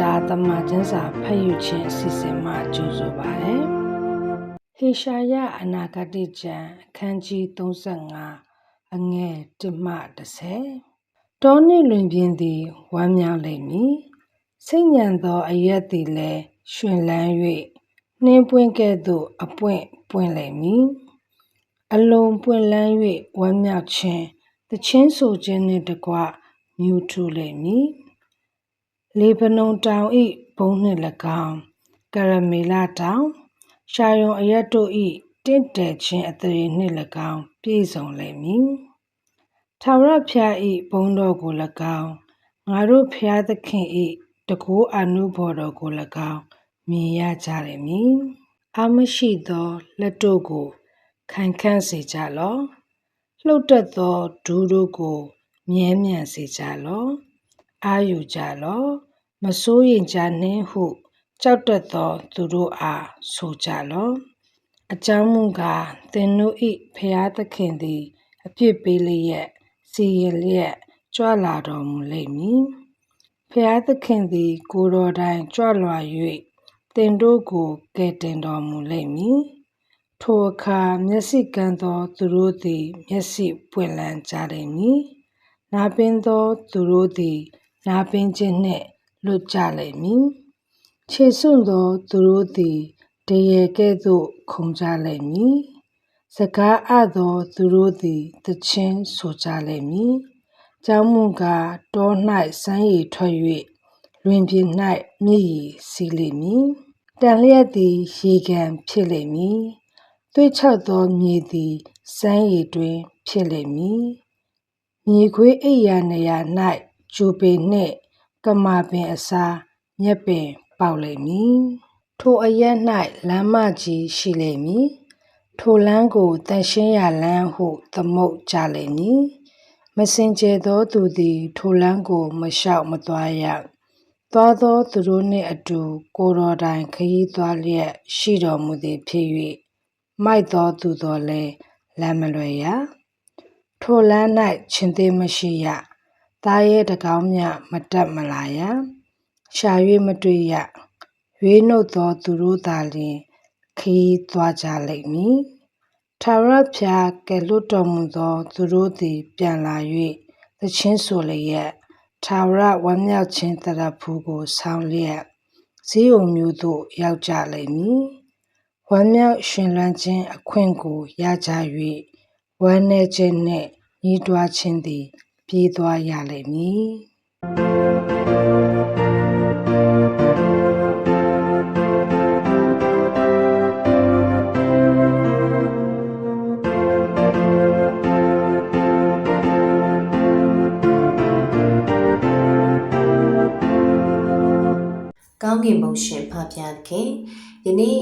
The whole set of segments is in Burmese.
တာသမကျမ်းစာဖတ်ယူခြင်းအစီအစဉ်မှာကြိုဆိုပါရစေ။ဟေရှာယအနာဂတိကျမ်းအခန်းကြီး35အငယ်1မှ30တောနှင့်လွင်ပြင်းသည်ဝမ်းမြောက်လိမ့်မည်။စိတ်ညံသောအရက်သည်လည်းရှင်လန်း၍နှင်းပွင့်ကဲ့သို့အပွင့်ပွင့်လိမ့်မည်။အလုံးပွင့်လန်း၍ဝမ်းမြောက်ခြင်းတချင်းဆိုခြင်းနှင့်တကွ မြူထူလိမ့်မည်။လေဗနုန်တောင်၏ဘုံနှင့်၎င်းကရမေလတောင်ရှာယုံအရက်တို့၏တင့်တယ်ခြင်းအသရေနှင့်၎င်းပြည့်စုံလိမ့်မည်ထာဝရဘုရား၏ဘုံတော်ကို၎င်းငါတို့ဘုရားသခင်၏တကူအနုဘော်တော်ကို၎င်းမြင်ရကြရမည်အမရှိသောလက်တို့ကိုခိုင်ခန့်စေကြလော့လှုပ်တက်သောဒူးတို့ကို မြဲမြံစေကြလော့အာယူကြလော့မစိုးရင်ကြနှင့်ဟုကြောက်တတ်သောသူတို့အားဆိုကြလော့အကြောင်းမူကားသင်တို့၏ဖျားသခင်သည် အပြစ်ပေးလျက်စီရင်လျက်ကြွလာတော်မူလိမ့်မည်ဖျားသခင်သည် ကိုယ်တော်တိုင်ကြွလွာ၍သင်တို့ကိုကယ်တင်တော်မူလိမ့်မည်ထိုအခါမျက်စိကန်းသောသူတို့သည် မျက်စိပွင့်လန်းကြလိမ့်မည် နာပင်သောသူတို့သည် နာပင်ခြင်းနှင့်လွတ်ကြလိမ့်မည်ခြေစွန့်သောသူတို့သည်တရေကဲ့သို့ခုန်ကြလိမ့်မည်စကားအသောသူတို့သည်တခြင်းဆိုကြလိမ့်မည်ကျောင်းမူကားတော၌စမ်းရည်ထွက်၍လွင်ပြင်၌မြည်ရည်စီလိမ့်မည်တန်လျက်သည်ရေကန်ဖြစ်လိမ့်မည်သွေးချောက်သောမြေသည်စမ်းရည်တွင်ဖြစ်လိမ့်မည် မြေခွေးအိယာနေရာ၌ကျူပေနှင့်ကမာပင်အစားမြက်ပင်ပေါက်လိမ့်မည်ထိုအရက်၌လမ်းမကြီးရှိလိမ့်မည်ထိုလမ်းကိုတန်ရှင်းရာလမ်းဟုသမုတ်ကြလိမ့်မည်မစင်ကြဲသောသူသည်ထိုလမ်းကိုမလျှောက်မသွားရသွားသောသူတို့နှင့်အတူကိုတော်တိုင်ခရီးသွားလျက်ရှိတော်မူသည်ဖြစ်၍မိုက်သောသူတော်လည်းလမ်းမလွယ်ရ ထိုလမ်း၌ရှင်သေးမရှိရသားရဲတကောင်းမြမတက်မလာရရှာ၍မတွေ့ရရွေးနှုတ်သောသူတို့သာလျှင်ခီးသွားကြလိမ့်မည်ထာဝရဘုရားကယ်လွတ်တော်မူသော သူတို့သည် ပြန်လာ၍သချင်းဆိုလျက်ထာဝရဝမ်းမြောက်ခြင်းတရဖူးကိုဆောင်းလျက်ဇီးုံမျိုးသို့ရောက်ကြလိမ့်မည်ဝမ်းမြောက်ရှင်လန်းခြင်းအခွင့်ကိုရကြ၍ ဝမ်းနည်းခြင်းနှင့်ညီးတွားခြင်းသည် ပြေးသွားရလိမ့်မည်ကောင်းကင်ဘုံရှင်ဖဖျားခင်ယနေ့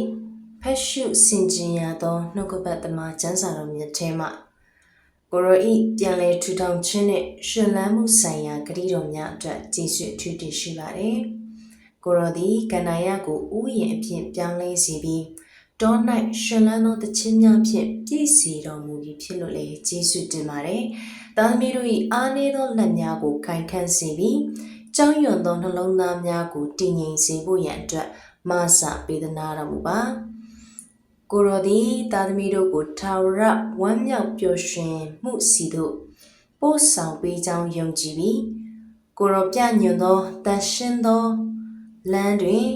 ဖတ်ရှုဆင်ခြင်ရသောနှုတ်ကပတ်သမာကျမ်းစာတော်မြတ်ထဲမှာ ကိုရောဤပြန်လဲထူထောင်ခြင်းနဲ့ရှင်လန်းမှုဆိုင်ရာဂရုတော်များအတွက်ကျေးဇူးအထူးတင်ရှိပါတယ်။ကိုရောသည်ကန္နာယကိုဥယျာဉ်အဖြစ်ပြောင်းလဲစေပြီးတော၌ရှင်လန်းသောတခြင်းများဖြင့်ပြည့်စုံတော်မူပြီးဖြစ်လို့လည်းကျေးဇူးတင်ပါတယ်။သားသမီးတို့၏အားနည်းသောလက်များကိုခိုင်ခန့်စေပြီးကြောင်းရွံသောနှလုံးသားများကိုတည်ငြိမ်စေဖို့ရန်အတွက်မဆပေးသနာတော်မူပါ ကိုရောသည်သာသမီတို့ကိုထာဝရဝမ်းမြောက်ပျော်ရွှင်မှုစီသို့ပို့ဆောင်ပေးကြောင်းယုံကြည်ပြီးကိုရောပြညွန်သောတန်ရှင်းသောလမ်းတွင်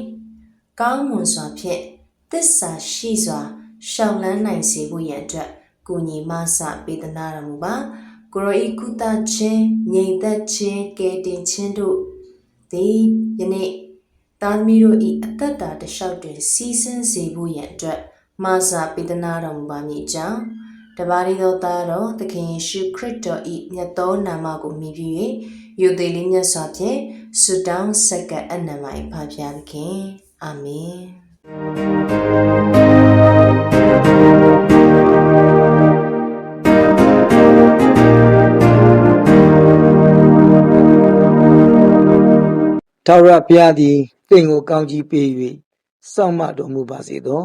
ကောင်းမွန်စွာဖြင့်သစ္စာရှိစွာရှောင်လန်းနိုင်စေဖို့ရန်အတွက်ကိုညီမဆပေးသနာတော်မူပါကိုရောဤကုသခြင်းငြိမ်သက်ခြင်းကယ်တင်ခြင်းတို့သည်ယနေ့သားသမီးတို့၏အသက်တာတလျှောက်တွင်စီးဆင်းစေဖို့ရန်အတွက် မာစာပိဒနာတော်မူပါမည်ကြောင့်တပါးရီသောသားတော်သခင်ယေရှုခရစ်တော်၏မြတ်သောနာမကိုမြည်ပြီး၍ယုသေးလေးမြတ်စွာဖြင့်ဆုတောင်းဆက်ကပ်အနံမိုင်ဖဖျားသခင်အာမင်ထာဝရဘုရားသည်သင်ကိုကောင်းကြီးပေး၍စောင့်မတော်မူပါစေသော